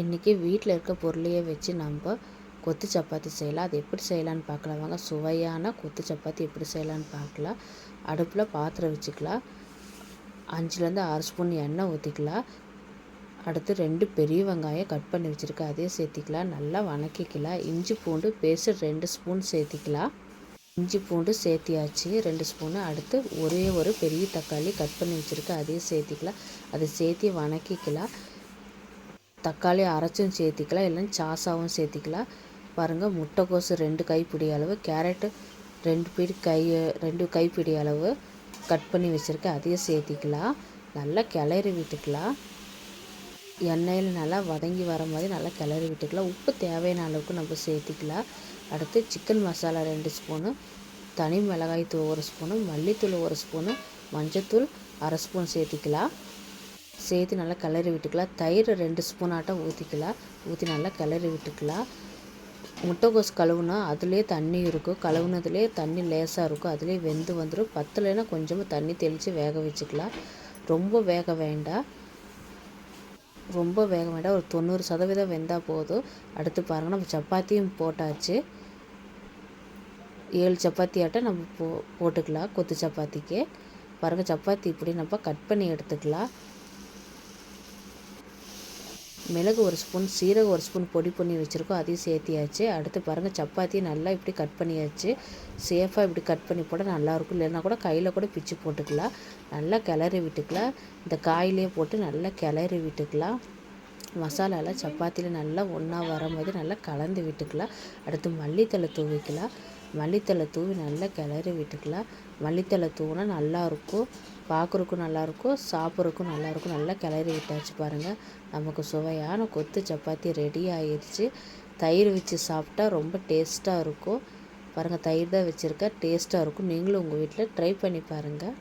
இன்றைக்கி வீட்டில் இருக்க பொருளையே வச்சு நம்ம கொத்து சப்பாத்தி செய்யலாம். அது எப்படி செய்யலான்னு பார்க்கலாம். வாங்க சுவையான கொத்து சப்பாத்தி எப்படி செய்யலான்னு பார்க்கலாம். அடுப்பில் பாத்திரம் வச்சுக்கலாம். அஞ்சுலேருந்து ஆறு ஸ்பூன் எண்ணெய் ஊற்றிக்கலாம் அடுத்து ரெண்டு பெரிய வெங்காயம் கட் பண்ணி வச்சுருக்கேன். அதையும் சேர்த்திக்கலாம். நல்லா வணக்கிக்கலாம். இஞ்சி பூண்டு பேஸ்ட் ரெண்டு ஸ்பூன் சேர்த்திக்கலாம். இஞ்சி பூண்டு சேர்த்தியாச்சு. ரெண்டு ஸ்பூனு. அடுத்து ஒரே ஒரு பெரிய தக்காளி கட் பண்ணி வச்சுருக்கேன். அதையும் சேர்த்திக்கலாம். அதை சேர்த்தி வணக்கிக்கலாம். தக்காளி அரைச்சும் சேர்த்திக்கலாம் இல்லைன்னா சாசாவும் சேர்த்திக்கலாம். பாருங்கள் முட்டைக்கோசு ரெண்டு கைப்பிடி அளவு கேரட்டு ரெண்டு பிடி கை ரெண்டு கைப்பிடி அளவு கட் பண்ணி வச்சுருக்கேன். அதையும் சேர்த்திக்கலாம். நல்லா கிளறி விட்டுக்கலாம். எண்ணெயில் நல்லா வதங்கி வர மாதிரி நல்லா கிளறி விட்டுக்கலாம். உப்பு தேவையான அளவுக்கு நம்ம சேர்த்திக்கலாம். அடுத்து சிக்கன் மசாலா ரெண்டு ஸ்பூனு தனி மிளகாய் தூள் ஒரு ஸ்பூனு மல்லித்தூள் ஒரு ஸ்பூனு மஞ்சத்தூள் அரை ஸ்பூன் சேர்த்திக்கலாம். சேர்த்து நல்லா கிளறி விட்டுக்கலாம். தயிர் ரெண்டு ஸ்பூன் ஆட்டம் ஊற்றிக்கலாம் ஊற்றி நல்லா கிளறி விட்டுக்கலாம். முட்டைகோஸ் கழுவுனா அதுலேயே தண்ணி இருக்கும். கழுவுனதுலேயே தண்ணி லேசாக இருக்கும். அதுலேயே வெந்து வந்துடும் பத்தலைன்னா கொஞ்சமாக தண்ணி தெளித்து வேக வச்சுக்கலாம். ரொம்ப வேக வேண்டாம். ரொம்ப வேக வேண்டாம். ஒரு தொண்ணூறு சதவீதம் வெந்தால் போதும். அடுத்து பாருங்கள் நம்ம சப்பாத்தியும் போட்டாச்சு. ஏழு சப்பாத்தி ஆட்டம் நம்ம போ போட்டுக்கலாம். கொத்து சப்பாத்திக்கு. பாருங்கள் சப்பாத்தி இப்படி நம்ம கட் பண்ணி எடுத்துக்கலாம். மிளகு ஒரு ஸ்பூன் சீரகம் ஒரு ஸ்பூன் பொடி பண்ணி வச்சுருக்கோம். அதையும் சேர்த்தியாச்சு. அடுத்து பாருங்கள் சப்பாத்தியை நல்லா இப்படி கட் பண்ணியாச்சு. சேஃபாக இப்படி கட் பண்ணி போட நல்லாயிருக்கும் இல்லைன்னா கூட கையில் கூட பிச்சு போட்டுக்கலாம். நல்லா கிளறி விட்டுக்கலாம். இந்த காயிலே போட்டு நல்லா கிளறி விட்டுக்கலாம். மசாலாலாம் சப்பாத்தியில் நல்லா ஒன்றா வரும்போது நல்லா கலந்து விட்டுக்கலாம். அடுத்து மல்லித்தலை தூவிக்கலாம். மல்லித்தலை தூவி நல்லா கிளறி விட்டுக்கலாம். மல்லித்தலை தூவினா நல்லாயிருக்கும் பார்க்குறக்கும் நல்லாயிருக்கும் சாப்பிட்றக்கும் நல்லாயிருக்கும் நல்லா கிளறி விட்டாச்சு பாருங்கள் நமக்கு சுவையான கொத்து சப்பாத்தி ரெடி ஆயிடுச்சு தயிர் வச்சு சாப்பிட்டா ரொம்ப டேஸ்ட்டாக இருக்கும். பாருங்கள் தயிர் தான் வச்சுருக்கேன். டேஸ்ட்டாக இருக்கும். நீங்களும் உங்கள் வீட்டில் ட்ரை பண்ணி பாருங்கள்